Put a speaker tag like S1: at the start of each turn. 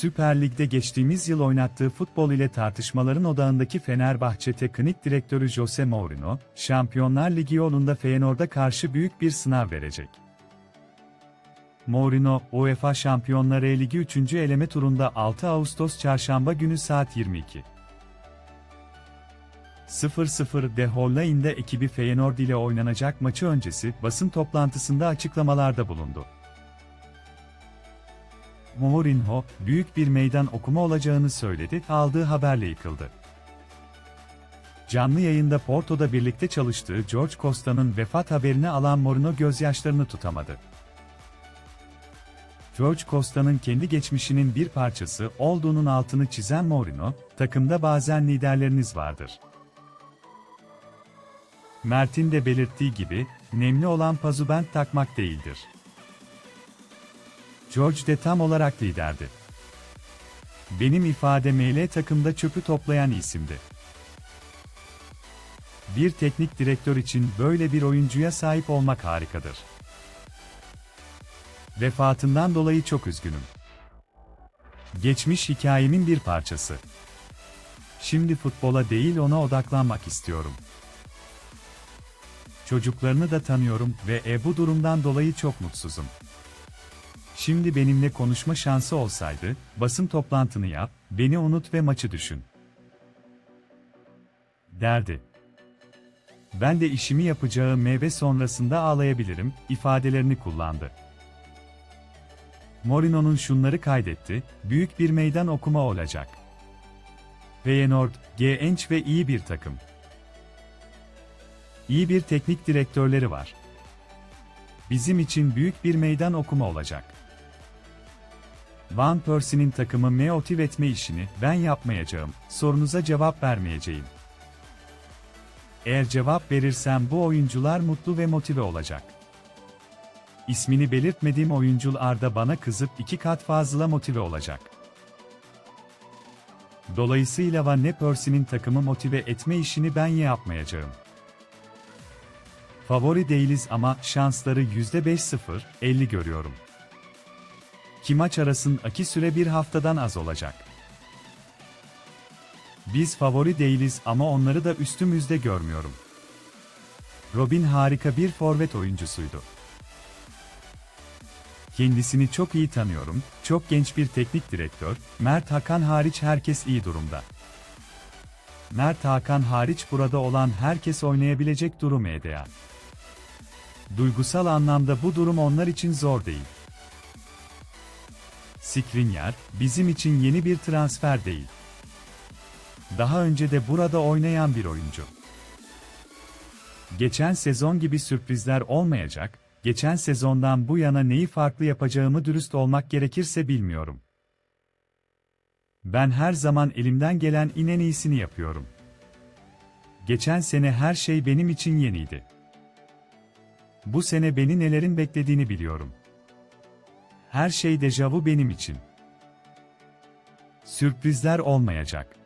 S1: Süper Lig'de geçtiğimiz yıl oynattığı futbol ile tartışmaların odağındaki Fenerbahçe Teknik Direktörü Jose Mourinho, Şampiyonlar Ligi yolunda Feyenoord'a karşı büyük bir sınav verecek. Mourinho, UEFA Şampiyonlar Ligi 3. eleme turunda 6 Ağustos Çarşamba günü saat 22. 0-0'de Hollain'de ekibi Feyenoord ile oynanacak maçı öncesi basın toplantısında açıklamalarda bulundu. Mourinho, büyük bir meydan okuma olacağını söyledi, aldığı haberle yıkıldı. Canlı yayında Porto'da birlikte çalıştığı George Costa'nın vefat haberini alan Mourinho gözyaşlarını tutamadı. George Costa'nın kendi geçmişinin bir parçası olduğunun altını çizen Mourinho, takımda bazen liderleriniz vardır. Mert'in de belirttiği gibi, nemli olan pazubent takmak değildir. George de tam olarak liderdi. Benim ifade ML takımda çöpü toplayan isimdi. Bir teknik direktör için böyle bir oyuncuya sahip olmak harikadır. Vefatından dolayı çok üzgünüm. Geçmiş hikayemin bir parçası. Şimdi futbola değil ona odaklanmak istiyorum. Çocuklarını da tanıyorum ve e bu durumdan dolayı çok mutsuzum. Şimdi benimle konuşma şansı olsaydı, basın toplantını yap, beni unut ve maçı düşün. Derdi. Ben de işimi yapacağı meyve sonrasında ağlayabilirim, ifadelerini kullandı. Mourinho'nun şunları kaydetti, büyük bir meydan okuma olacak. Feyenoord, genç ve iyi bir takım. İyi bir teknik direktörleri var. Bizim için büyük bir meydan okuma olacak. Van Persie'nin takımı motive etme işini ben yapmayacağım, sorunuza cevap vermeyeceğim. Eğer cevap verirsem bu oyuncular mutlu ve motive olacak. İsmini belirtmediğim oyuncul Arda bana kızıp iki kat fazla motive olacak. Dolayısıyla Van ne Persie'nin takımı motive etme işini ben yapmayacağım. Favori değiliz ama şansları %5-0, 50 görüyorum. Ki maç arasındaki süre bir haftadan az olacak. Biz favori değiliz ama onları da üstümüzde görmüyorum. Robin harika bir forvet oyuncusuydu. Kendisini çok iyi tanıyorum, çok genç bir teknik direktör, Mert Hakan hariç herkes iyi durumda. Mert Hakan hariç burada olan herkes oynayabilecek durum EDA. Duygusal anlamda bu durum onlar için zor değil. Skriniar, bizim için yeni bir transfer değil. Daha önce de burada oynayan bir oyuncu. Geçen sezon gibi sürprizler olmayacak, geçen sezondan bu yana neyi farklı yapacağımı dürüst olmak gerekirse bilmiyorum. Ben her zaman elimden gelen en iyisini yapıyorum. Geçen sene her şey benim için yeniydi. Bu sene beni nelerin beklediğini biliyorum. Her şey dejavu benim için. Sürprizler olmayacak.